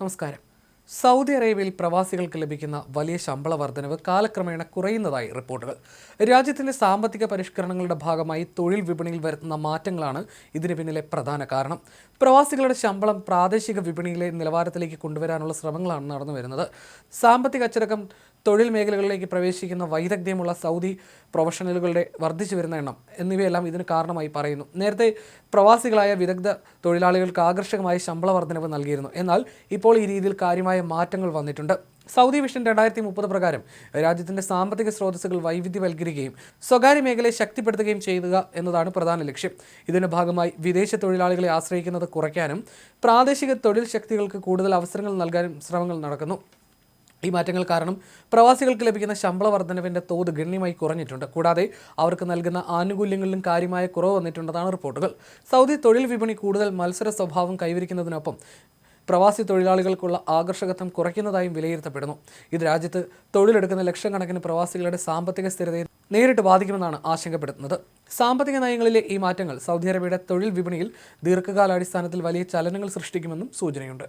നമസ്കാരം സൗദി അറേബ്യയിൽ പ്രവാസികൾക്ക് ലഭിക്കുന്ന വലിയ ശമ്പള വർധനവ് കാലക്രമേണ കുറയുന്നതായി റിപ്പോർട്ടുകൾ. രാജ്യത്തിന്റെ സാമ്പത്തിക പരിഷ്കരണങ്ങളുടെ ഭാഗമായി തൊഴിൽ വിപണിയിൽ വരുത്തുന്ന മാറ്റങ്ങളാണ് ഇതിന് പിന്നിലെ പ്രധാന കാരണം. പ്രവാസികളുടെ ശമ്പളം പ്രാദേശിക വിപണിയിലെ നിലവാരത്തിലേക്ക് കൊണ്ടുവരാനുള്ള ശ്രമങ്ങളാണ് നടന്നു വരുന്നത്. സാമ്പത്തിക അച്ചടക്കം തൊഴിൽ മേഖലകളിലേക്ക് പ്രവേശിക്കുന്ന വൈദഗ്ധ്യമുള്ള സൗദി പ്രൊഫഷണലുകളുടെ വർദ്ധിച്ചു വരുന്ന എണ്ണം എന്നിവയെല്ലാം ഇതിന് കാരണമായി പറയുന്നു. നേരത്തെ പ്രവാസികളായ വിദഗ്ധ തൊഴിലാളികൾക്ക് ആകർഷകമായ ശമ്പള വർധനവ് നൽകിയിരുന്നു. എന്നാൽ ഇപ്പോൾ ഈ രീതിയിൽ കാര്യമായ മാറ്റങ്ങൾ വന്നിട്ടുണ്ട്. സൗദി വിഷൻ രണ്ടായിരത്തി മുപ്പത് പ്രകാരം രാജ്യത്തിന്റെ സാമ്പത്തിക സ്രോതസ്സുകൾ വൈവിധ്യവൽക്കരിക്കുകയും സ്വകാര്യ മേഖലയെ ശക്തിപ്പെടുത്തുകയും ചെയ്യുക എന്നതാണ് പ്രധാന ലക്ഷ്യം. ഇതിന്റെ ഭാഗമായി വിദേശ തൊഴിലാളികളെ ആശ്രയിക്കുന്നത് കുറയ്ക്കാനും പ്രാദേശിക തൊഴിൽ ശക്തികൾക്ക് കൂടുതൽ അവസരങ്ങൾ നൽകാനും ശ്രമങ്ങൾ നടക്കുന്നു. ഈ മാറ്റങ്ങൾ കാരണം പ്രവാസികൾക്ക് ലഭിക്കുന്ന ശമ്പള വർധനവിന്റെ തോത് ഗണ്യമായി കുറഞ്ഞിട്ടുണ്ട്. കൂടാതെ അവർക്ക് നൽകുന്ന ആനുകൂല്യങ്ങളിലും കാര്യമായ കുറവ് വന്നിട്ടുണ്ടെന്നാണ് റിപ്പോർട്ടുകൾ. സൗദി തൊഴിൽ വിപണി കൂടുതൽ മത്സര സ്വഭാവം കൈവരിക്കുന്നതിനൊപ്പം പ്രവാസി തൊഴിലാളികൾക്കുള്ള ആകർഷകത്വം കുറയ്ക്കുന്നതായും വിലയിരുത്തപ്പെടുന്നു. ഇത് രാജ്യത്ത് തൊഴിലെടുക്കുന്ന ലക്ഷക്കണക്കിന് പ്രവാസികളുടെ സാമ്പത്തിക സ്ഥിരതയെ നേരിട്ട് ബാധിക്കുമെന്നാണ് ആശങ്കപ്പെടുത്തുന്നത് സാമ്പത്തിക നയങ്ങളിലെ ഈ മാറ്റങ്ങൾ സൗദി അറേബ്യയുടെ തൊഴിൽ വിപണിയിൽ ദീർഘകാലാടിസ്ഥാനത്തിൽ വലിയ ചലനങ്ങൾ സൃഷ്ടിക്കുമെന്നും സൂചനയുണ്ട്.